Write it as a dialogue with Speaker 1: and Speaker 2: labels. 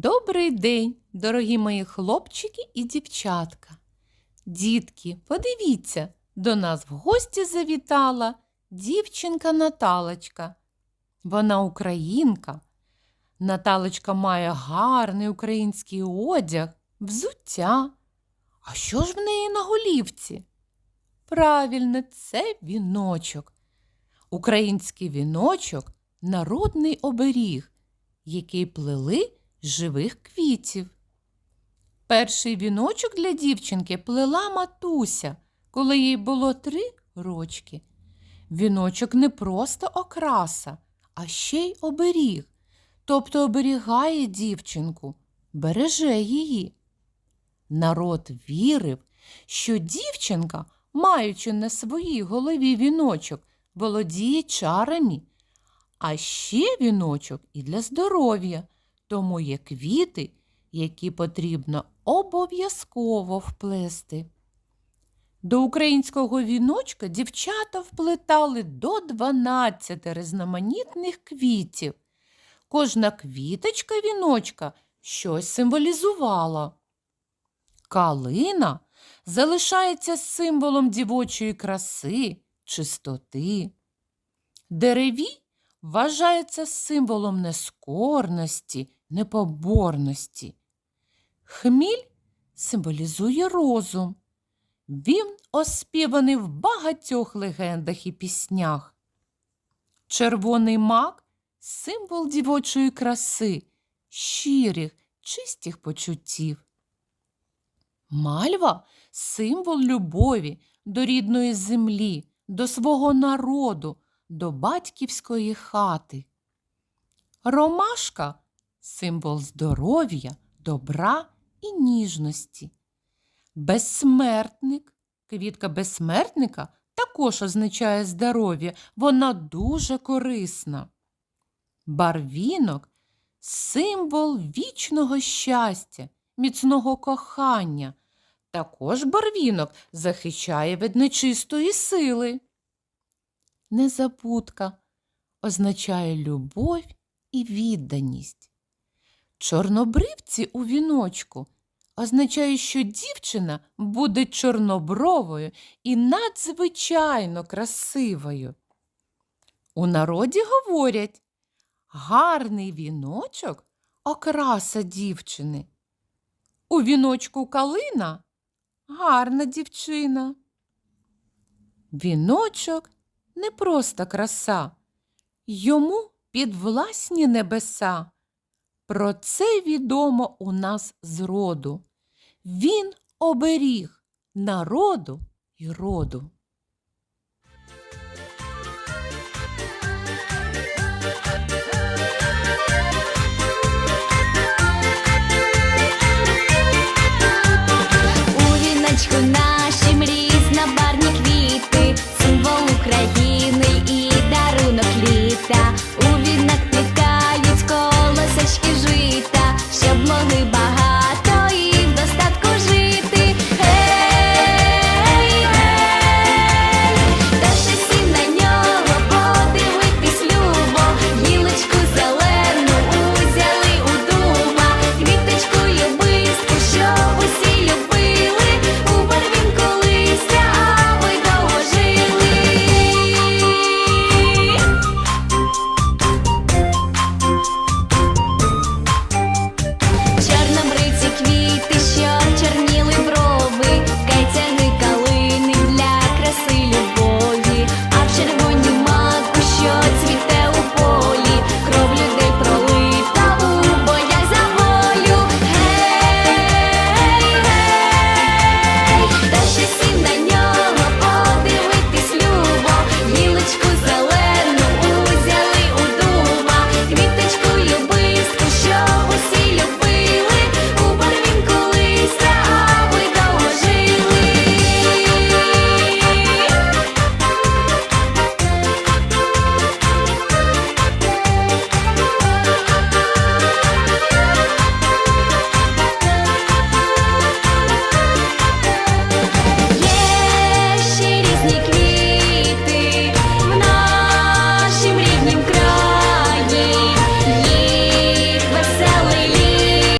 Speaker 1: Добрий день, дорогі мої хлопчики і дівчатка. Дітки, подивіться, до нас в гості завітала дівчинка Наталочка. Вона українка. Наталочка має гарний український одяг, взуття. А що ж в неї на голівці? Правильно, це віночок. Український віночок народний оберіг, який плели живих квітів. Перший віночок для дівчинки плела матуся, коли їй було три рочки. Віночок не просто окраса, а ще й оберіг, тобто оберігає дівчинку, береже її. Народ вірив, що дівчинка, маючи на своїй голові віночок, володіє чарами, а ще віночок і для здоров'я, тому є квіти, які потрібно обов'язково вплести. До українського віночка дівчата вплетали до 12 різноманітних квітів. Кожна квіточка віночка щось символізувала. Калина залишається символом дівочої краси, чистоти. Дереві вважається символом нескорності, непоборності. Хміль символізує розум. Він оспіваний в багатьох легендах і піснях. Червоний мак символ дівочої краси, щирих, чистих почуттів. Мальва символ любові до рідної землі, до свого народу, до батьківської хати. Ромашка символ здоров'я, добра і ніжності. Безсмертник, квітка безсмертника також означає здоров'я, вона дуже корисна. Барвінок символ вічного щастя, міцного кохання. Також барвінок захищає від нечистої сили. Незабудка означає любов і відданість. Чорнобривці у віночку означає, що дівчина буде чорнобровою і надзвичайно красивою. У народі говорять гарний віночок окраса дівчини. У віночку калина гарна дівчина. Віночок не просто краса, йому підвласні небеса. Про це відомо у нас з роду. Він оберіг народу і роду. Excuse me.